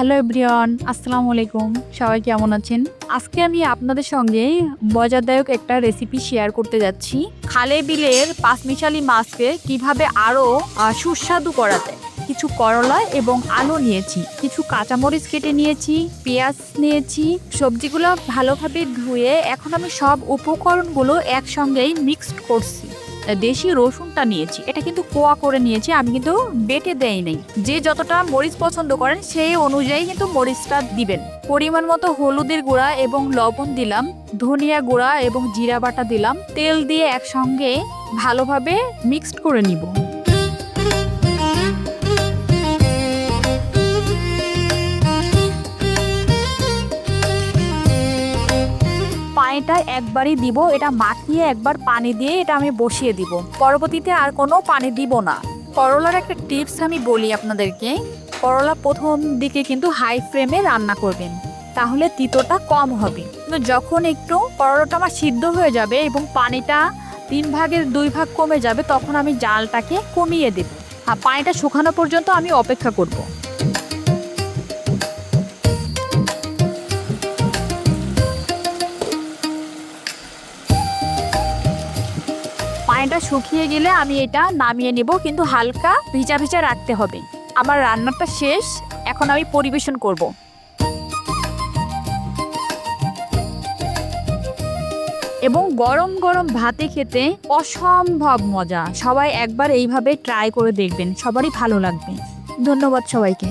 Hello everyone, আসসালামু আলাইকুম। সবাই কেমন আছেন? আজকে আমি আপনাদের সঙ্গে মজাদায়ক একটা রেসিপি শেয়ার করতে যাচ্ছি। খালে বিলের পাঁচমিশালি মাছকে কীভাবে আরও সুস্বাদু করা যায়। কিছু করলা এবং আলু নিয়েছি, কিছু কাঁচামরিচ কেটে নিয়েছি, পেঁয়াজ নিয়েছি, সবজিগুলো ভালোভাবে ধুয়ে এখন আমি সব উপকরণগুলো একসঙ্গেই মিক্সড করছি। দেশি রসুনটা নিয়েছি। এটা কিন্তু কোয়া করে নিয়েছি, আমি কিন্তু বেটে দেই নাই। যে যতটা মরিচ পছন্দ করেন সেই অনুযায়ী কিন্তু মরিচটা দিবেন। পরিমাণ মতো হলুদের গুঁড়া এবং লবণ দিলাম, ধনিয়া গুঁড়া এবং জিরা বাটা দিলাম। তেল দিয়ে একসঙ্গে ভালোভাবে মিক্সড করে নিব। পানিটা একবারই দিব, এটা মাখিয়ে একবার পানি দিয়ে এটা আমি বসিয়ে দিব। পরবর্তীতে আর কোনো পানি দিব না। করলার একটা টিপস আমি বলি আপনাদেরকে, করলা প্রথম দিকে কিন্তু হাই ফ্লেমে রান্না করবেন, তাহলে তিতোটা কম হবে। কিন্তু যখন একটু করলাটা আমার সিদ্ধ হয়ে যাবে এবং পানিটা তিন ভাগের দুই ভাগ কমে যাবে, তখন আমি জালটাকে কমিয়ে দেব। আর পানিটা শুকানো পর্যন্ত আমি অপেক্ষা করব। পানিটা শুকিয়ে গেলে আমি এটা নামিয়ে নেব, কিন্তু হালকা ভিজা ভিজা রাখতে হবে। আমার রান্নাটা শেষ, এখন আমি পরিবেশন করব। এবং গরম গরম ভাতে খেতে অসম্ভব মজা। সবাই একবার এইভাবে ট্রাই করে দেখবেন, সবারই ভালো লাগবে। ধন্যবাদ সবাইকে।